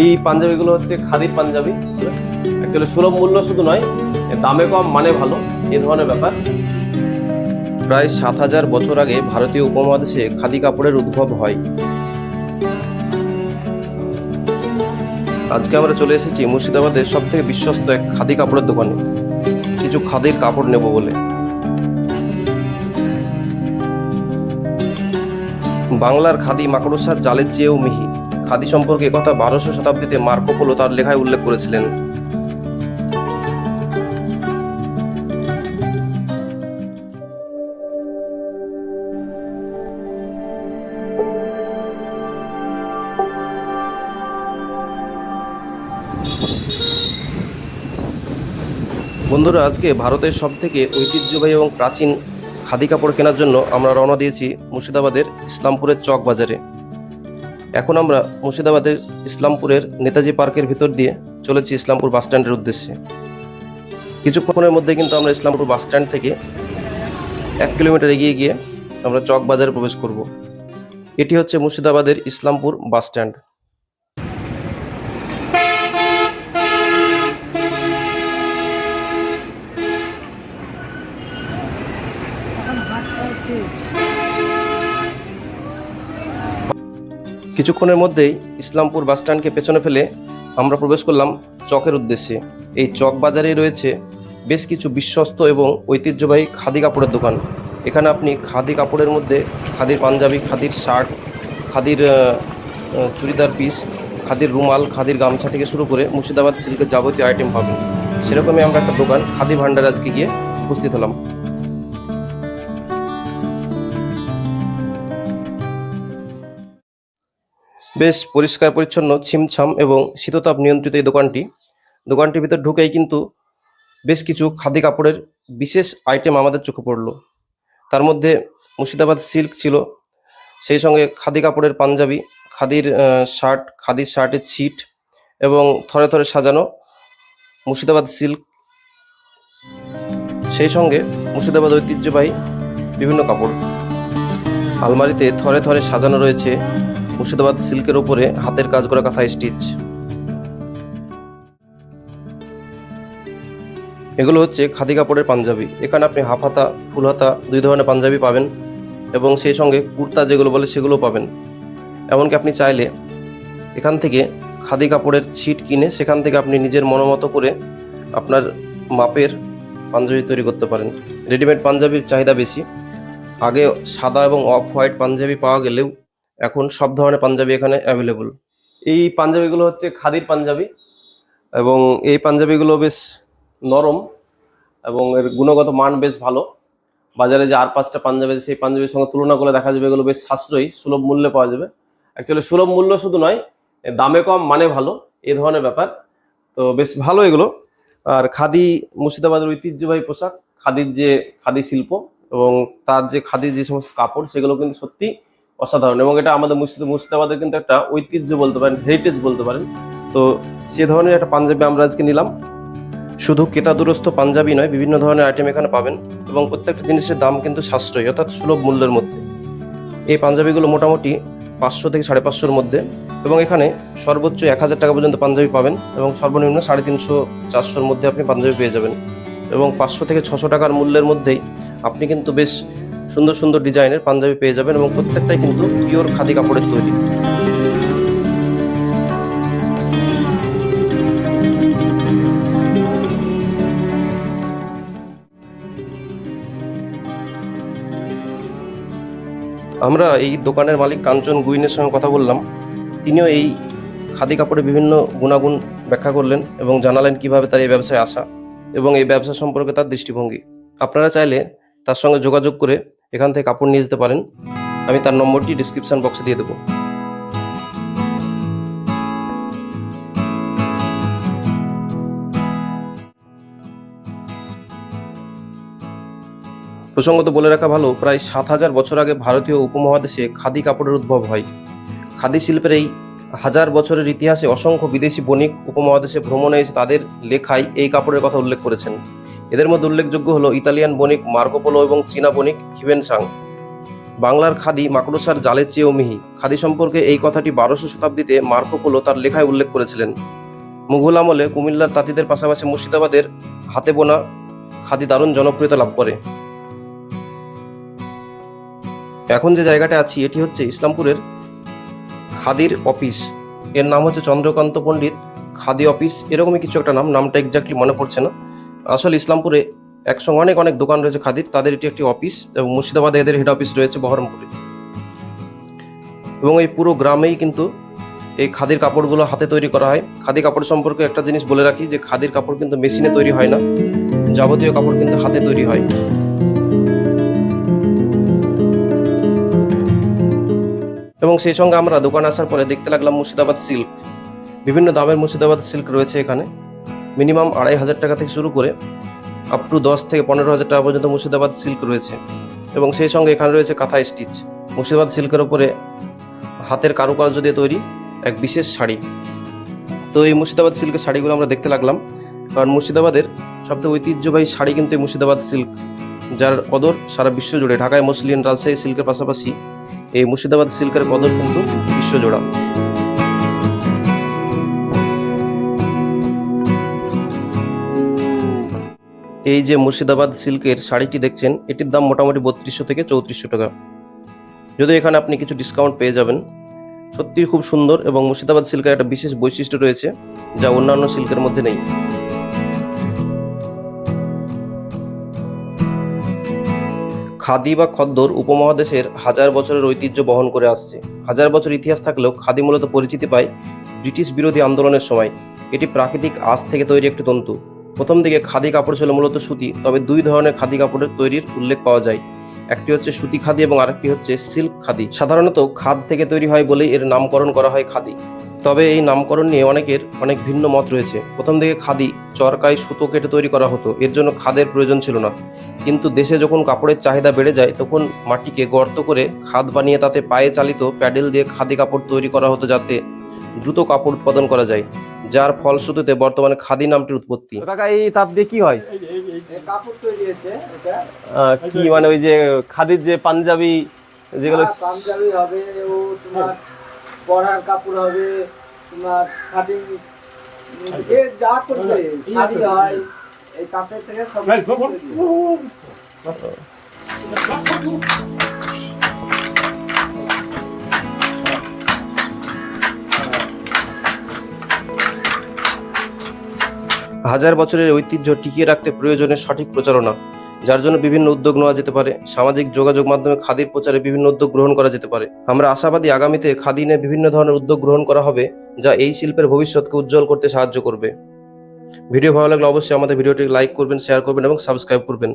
এই পাঞ্জাবিগুলো হচ্ছে খাদির পাঞ্জাবি। অ্যাকচুয়ালি সুলভ মূল্য শুধু নয় দামে কম মানে ভালো এই ধরনের ব্যাপার। প্রায় সাত হাজার বছর আগে ভারতীয় উপমহাদেশে খাদি কাপড়ের উদ্ভব হয়। আজকে আমরা চলে এসেছি মুর্শিদাবাদের সব থেকে বিশ্বস্ত এক খাদি কাপড়ের দোকানে। কিছু খাদির কাপড় নেব বলে। বাংলার খাদি মাকড়সার জালের চেয়েও মিহি। খাদি সম্পর্কে কথা বারোশো শতাব্দীতে মার্কো পোলো তার লেখায় উল্লেখ করেছিলেন। বন্ধুরা, আজকে ভারতের সব থেকে ঐতিহ্যবাহী এবং প্রাচীন খাদি কাপড় কেনার জন্য আমরা রওনা দিয়েছি মুর্শিদাবাদের ইসলামপুরের চক বাজারে এখন আমরা মুর্শিদাবাদের ইসলামপুরের নেতাজি পার্কের ভিতর দিয়ে চলেছি ইসলামপুর বাস স্ট্যান্ডের উদ্দেশ্যে। কিছুক্ষণের মধ্যে কিন্তু আমরা ইসলামপুর বাস স্ট্যান্ড থেকে এক কিলোমিটার এগিয়ে গিয়ে আমরা চক বাজারে প্রবেশ করব। এটি হচ্ছে মুর্শিদাবাদের ইসলামপুর বাস স্ট্যান্ড। কিছুক্ষণের মধ্যেই ইসলামপুর বাস স্ট্যান্ডকে পেছনে ফেলে আমরা প্রবেশ করলাম চকের উদ্দেশ্যে। এই চক বাজারেই রয়েছে বেশ কিছু বিশ্বস্ত এবং ঐতিহ্যবাহী খাদি কাপড়ের দোকান। এখানে আপনি খাদি কাপড়ের মধ্যে খাদির পাঞ্জাবি, খাদির শার্ট, খাদির চুড়িদার পিস, খাদির রুমাল, খাদির গামছা থেকে শুরু করে মুর্শিদাবাদ সিল্কের যাবতীয় আইটেম পাবেন। সেরকমই আমরা একটা দোকান খাদি ভান্ডার আজকে গিয়ে উপস্থিত হলাম। বেশ পরিষ্কার, পরিচ্ছন্ন, ছিমছাম এবং শীততাপ নিয়ন্ত্রিত এই দোকানটি। দোকানটির ভিতর ঢুকেই কিন্তু বেশ কিছু খাদি কাপড়ের বিশেষ আইটেম আমাদের চোখে পড়ল। তার মধ্যে মুর্শিদাবাদ সিল্ক ছিল, সেই সঙ্গে খাদি কাপড়ের পাঞ্জাবি, খাদির শার্ট খাদির শার্টের ছিট এবং থরে থরে সাজানো মুর্শিদাবাদ সিল্ক সেই সঙ্গে মুর্শিদাবাদ ঐতিহ্যবাহী বিভিন্ন কাপড়। আলমারিতে থরে থরে সাজানো রয়েছে মুর্শিদাবাদ সিল্কের ওপরে হাতের কাজ করা কাঁথা স্টিচ। এগুলো হচ্ছে খাদি কাপড়ের পাঞ্জাবি। এখানে আপনি হাফ হাতা, ফুল হাতা দুই ধরনের পাঞ্জাবি পাবেন এবং সেই সঙ্গে কুর্তা যেগুলো বলে সেগুলো পাবেন। এমনকি আপনি চাইলে এখান থেকে খাদি কাপড়ের ছিট কিনে সেখান থেকে আপনি নিজের মনোমতো করে আপনার মাপের পাঞ্জাবি তৈরি করতে পারেন। রেডিমেড পাঞ্জাবির চাহিদা বেশি। আগে সাদা এবং অফ হোয়াইট পাঞ্জাবি পাওয়া গেলেও এখন সব ধরনের পাঞ্জাবি এখানে অ্যাভেলেবল এই পাঞ্জাবিগুলো হচ্ছে খাদির পাঞ্জাবি এবং এই পাঞ্জাবিগুলো বেশ নরম এবং এর গুণগত মান বেশ ভালো। বাজারে যে আর পাঁচটা পাঞ্জাবি আছে, সেই পাঞ্জাবির সঙ্গে তুলনা করে দেখা যাবে এগুলো বেশ সাশ্রয়ী সুলভ মূল্যে পাওয়া যাবে। অ্যাকচুয়ালি সুলভ মূল্য শুধু নয় দামে কম মানে ভালো এ ধরনের ব্যাপার। তো বেশ ভালো এগুলো। আর খাদি মুর্শিদাবাদের ঐতিহ্যবাহী পোশাক খাদির যে খাদি শিল্প এবং তার যে খাদির যে সমস্ত কাপড় সেগুলো কিন্তু সত্যি অসাধারণ এবং এটা আমাদের মুর্শিদ- মুর্শিদাবাদের কিন্তু একটা ঐতিহ্য বলতে পারেন হেরিটেজ বলতে পারেন। তো সে ধরনের একটা পাঞ্জাবি আমরা আজকে নিলাম। শুধু কেতাদুরস্ত পাঞ্জাবি নয়, বিভিন্ন ধরনের আইটেম এখানে পাবেন এবং প্রত্যেকটা জিনিসের দাম কিন্তু সাশ্রয়ী, অর্থাৎ সুলভ মূল্যের মধ্যে। এই পাঞ্জাবিগুলো মোটামুটি পাঁচশো থেকে সাড়ে পাঁচশোর মধ্যে এবং এখানে সর্বোচ্চ এক হাজার টাকা পর্যন্ত পাঞ্জাবি পাবেন এবং সর্বনিম্ন সাড়ে তিনশো, চারশোর মধ্যে আপনি পাঞ্জাবি পেয়ে যাবেন। এবং পাঁচশো থেকে ছশো টাকার মূল্যের মধ্যেই আপনি কিন্তু বেশ সুন্দর সুন্দর ডিজাইনের পাঞ্জাবি পেয়ে যাবেন এবং প্রত্যেকটাই কিন্তু পিওর খাদি কাপড়ের তৈরি। আমরা এই দোকানের মালিক কাঞ্চন গুইনের সঙ্গে কথা বললাম। তিনিও এই খাদি কাপড়ের বিভিন্ন গুণাগুণ ব্যাখ্যা করলেন এবং জানালেন কীভাবে তার এই ব্যবসায় আসা এবং এই ব্যবসা সম্পর্কে তার দৃষ্টিভঙ্গি। আপনারা চাইলে তার সঙ্গে যোগাযোগ করে এখান থেকে কাপড় নিয়ে যেতে পারেন। আমি তার নম্বরটি ডিসক্রিপশন বক্সে দিয়ে দেবো। প্রসঙ্গত বলে রাখা ভালো, প্রায় সাত হাজার বছর আগে ভারতীয় উপমহাদেশে খাদি কাপড়ের উদ্ভব হয়। খাদি শিল্পের এই হাজার বছরের ইতিহাসে অসংখ্য বিদেশি বণিক উপমহাদেশে ভ্রমণে এসে তাদের লেখায় এই কাপড়ের কথা উল্লেখ করেছেন। এদের মধ্যে উল্লেখযোগ্য হলো ইতালিয়ান বণিক মার্কোপোলো এবং চীনা বণিক হিউয়েন সাং। বাংলার খাদি মাকড়সার জালের চেয়েও মিহি। খাদি সম্পর্কে এই কথাটি বারোশো শতাব্দীতে মার্কোপোলো তার লেখায় উল্লেখ করেছিলেন। মুঘল আমলে কুমিল্লার তাঁতিদের পাশাপাশি মুর্শিদাবাদের হাতে বোনা খাদি দারুণ জনপ্রিয়তা লাভ করে। এখন যে জায়গাটা আছি, এটি হচ্ছে ইসলামপুরের খাদির অফিস। এর নাম হচ্ছে চন্দ্রকান্ত পণ্ডিত খাদি অফিস। এরকমই কিছু একটা নাম, নামটা এক্স্যাক্টলি মনে পড়ছে না। আসলে ইসলামপুরে একসঙ্গে অনেক অনেক দোকান রয়েছে খাদির। তাদের এটি একটি অফিস এবং মুর্শিদাবাদে এদের হেড অফিস রয়েছে বহরমপুরে। এবং এই পুরো গ্রামেই কিন্তু এই খাদির কাপড়গুলো হাতে তৈরি করা হয়। খাদি কাপড় সম্পর্কে একটা জিনিস বলে রাখি যে, খাদির কাপড় কিন্তু মেশিনে তৈরি হয় না। যাবতীয় কাপড় কিন্তু হাতে তৈরি হয়। এবং সেই সঙ্গে আমরা দোকানে আসার পরে দেখতে লাগলাম মুর্শিদাবাদ সিল্ক। বিভিন্ন দামের মুর্শিদাবাদ সিল্ক রয়েছে এখানে। মিনিমাম আড়াই হাজার টাকা থেকে শুরু করে আপ টু দশ থেকে পনেরো হাজার টাকা পর্যন্ত মুর্শিদাবাদ সিল্ক রয়েছে। এবং সেই সঙ্গে এখানে রয়েছে কাঁথা স্টিচ মুর্শিদাবাদ সিল্কের ওপরে হাতের কারুকার্য দিয়ে তৈরি এক বিশেষ শাড়ি। তো এই মুর্শিদাবাদ সিল্কের শাড়িগুলো আমরা দেখতে লাগলাম। কারণ মুর্শিদাবাদের সবথেকে ঐতিহ্যবাহী শাড়ি কিন্তু এই মুর্শিদাবাদ সিল্ক যার কদর সারা বিশ্ব জুড়ে। ঢাকায় মুসলিম রাজশাহী সিল্কের পাশাপাশি এই মুর্শিদাবাদ সিল্কের কদর কিন্তু বিশ্বজোড়া এই যে মুর্শিদাবাদ সিল্কের শাড়িটি দেখছেন, এটির দাম মোটামুটি বত্রিশশো থেকে চৌত্রিশশো টাকা। যদি এখানে আপনি কিছু ডিসকাউন্ট পেয়ে যাবেন, সত্যি খুব সুন্দর এবং মুর্শিদাবাদ সিল্কের একটা বিশেষ বৈশিষ্ট্য রয়েছে, যা অন্যান্য সিল্কের মধ্যে নেই। খাদি বা খদ্দর উপমহাদেশের হাজার বছরের ঐতিহ্য বহন করে আসছে। হাজার বছর ইতিহাস থাকলেও খাদি মূলত পরিচিতি পায় ব্রিটিশ বিরোধী আন্দোলনের সময়। এটি প্রাকৃতিক আঁশ থেকে তৈরি একটি তন্তু। প্রথম দিকে খাদি কাপড় ছিল মূলত সুতি, তবে দুই ধরনের খাদি কাপড়ের তৈরির উল্লেখ পাওয়া যায়। একটি হচ্ছে সুতি খাদি এবং আরেকটি হচ্ছে সিল্ক খাদি। সাধারণত খাদ থেকে তৈরি হয় বলেই এর নামকরণ করা হয় খাদি। তবে এই নামকরণ নিয়ে অনেকের অনেক ভিন্ন মত রয়েছে। প্রথম দিকে খাদি, চরকায় সুতো কেটে তৈরি করা হতো। এর জন্য খাদের প্রয়োজন ছিল না। কিন্তু দেশে যখন কাপড়ের চাহিদা বেড়ে যায়, তখন মাটিকে গর্ত করে খাদ বানিয়ে তাতে পায়ে চালিত প্যাডেল দিয়ে খাদি কাপড় তৈরি করা হতো যাতে দ্রুত কাপড় উৎপাদন করা যায়। যার ফলশ্রুতিতে বর্তমানে খাদি নামটির উৎপত্তি। কাকা এই তাঁত দিয়ে কি হয়? এই কাপড় তৈরি হচ্ছে এটা। কি মানে ওই যে খাদির যে পাঞ্জাবি যেগুলো পাঞ্জাবি হবে ও তোমার পরার কাপড় হবে তোমার শাড়ি যে যা করবে শাড়ি হয় এই তাঁতের থেকে সব হাজার বছরের ঐতিহ্য টিকিয়ে রাখতে প্রয়োজনের সঠিক প্রচারণা, যার জন্য বিভিন্ন উদ্যোগ নেওয়া যেতে পারে। সামাজিক যোগাযোগ মাধ্যমে খাদির প্রচারে বিভিন্ন উদ্যোগ গ্রহণ করা যেতে পারে। আমরা আশাবাদী আগামীতে খাদি নিয়ে বিভিন্ন ধরনের উদ্যোগ গ্রহণ করা হবে, যা এই শিল্পের ভবিষ্যৎকে উজ্জ্বল করতে সাহায্য করবে। ভিডিও ভালো লাগলে অবশ্যই আমাদের ভিডিওটি লাইক করবেন, শেয়ার করবেন এবং সাবস্ক্রাইব করবেন।